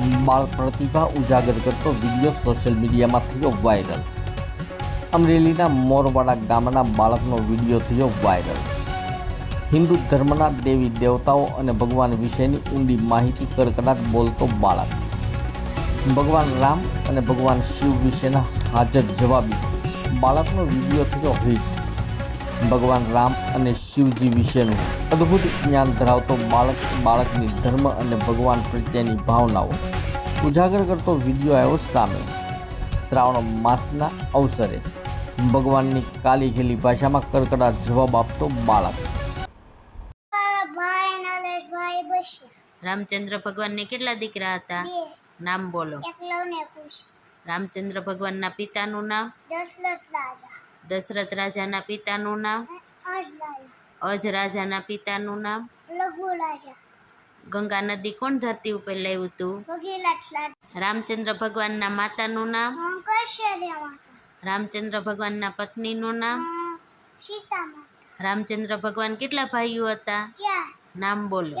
બાળ પ્રતિભા ઉજાગર કરતો વીડિયો સોશિયલ મીડિયામાં થયો વાયરલ અમરેલીના મોરવાડા ગામના બાળકનો વીડિયો થયો વાયરલ હિન્દુ ધર્મના દેવી દેવતાઓ અને ભગવાન વિશેની ઊંડી માહિતી કડકડાટ બોલતો બાળક. ભગવાન રામ અને ભગવાન શિવ વિશેના હાજર જવાબી. બાળકનો વીડિયો થયો હિટ ભગવાન રામ અને શિવજી વિશેનું અદ્ભુત જ્ઞાન ધરાવતો બાળક બાળકની ધર્મ અને ભગવાન પ્રત્યેની ભાવનાઓ ઉજાગર કરતો વીડિયો આવ્યો સામે. શ્રાવણ માસના અવસરે ભગવાનની કાલી ઘેલી ભાષામાં કરકડાટ જવાબ આપતો બાળક. મારા ભાઈ નરેશભાઈ રામચંદ્ર ભગવાનને કેટલા દીકરા હતા? નામ બોલો. રામચંદ્ર ભગવાનના પિતાનું નામ? દશરથ રાજા. દશરથ રાજાના પિતાનું નામ? અજ રાજાના પિતાનું નામ? ગંગા નદી કોણ ધરતી ઉપર લેવું હતું? રાજા રામચંદ્ર ભગવાનના માતાનું નામ? રામચંદ્ર ભગવાનના પત્નીનું નામ? રામચંદ્ર ભગવાન કેટલા ભાઈઓ હતા? નામ બોલો.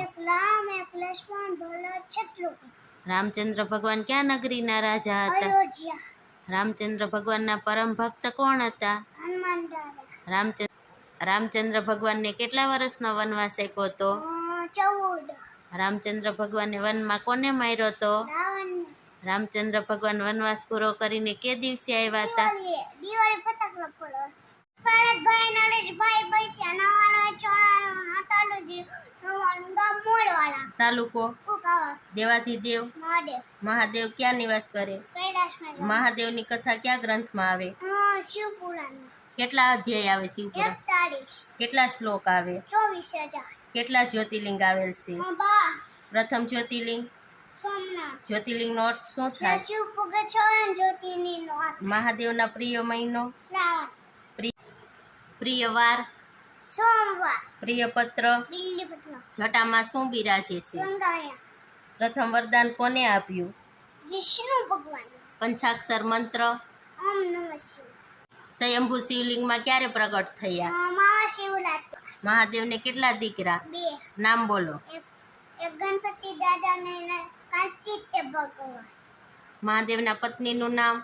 રામચંદ્ર ભગવાન ક્યાં નગરીના રાજા હતા? રામચંદ્ર ભગવાનના પરમ ભક્ત કોણ હતા? રામચંદ્ર રામચંદ્ર ભગવાનને કેટલા વર્ષનો વનવાસ આપ્યો હતો? રામચંદ્ર ભગવાને વનમાં કોને માર્યો હતો? રામચંદ્ર ભગવાન વનવાસ પૂરો કરીને કે દિવસે આવ્યા હતા? તાલુકો? કુકાવા દેવાધિદેવ? મહાદેવ ક્યાં નિવાસ કરે. મહાદેવની કથા ક્યાં ગ્રંથમાં આવે? શિવપુરાણ કેટલા અધ્યાય આવે શિવ કેટલા શ્લોક આવે? ચોવીસ કેટલા જ્યોતિર્લિંગ આવેલ છે? પ્રથમ જ્યોતિર્લિંગ. જ્યોતિર્લિંગનો અર્થ શું થાય? મહાદેવના પ્રિય મહિનો? પ્રિય વાર? સોમવાર. પ્રિય પત્ર? જટામાં શું બિરાજે છે? પ્રથમ વરદાન કોને આપ્યું? વિષ્ણુ ભગવાન. પંચાક્ષર મંત્ર? ઓમ નમઃ શિવ સ્વયંભૂ શિવલિંગમાં ક્યારે પ્રગટ થયા? મહાદેવ મહાદેવને કેટલા દીકરા? નામ બોલો. ગણપતિ દાદા ને ભગવાન. મહાદેવના પત્નીનું નામ?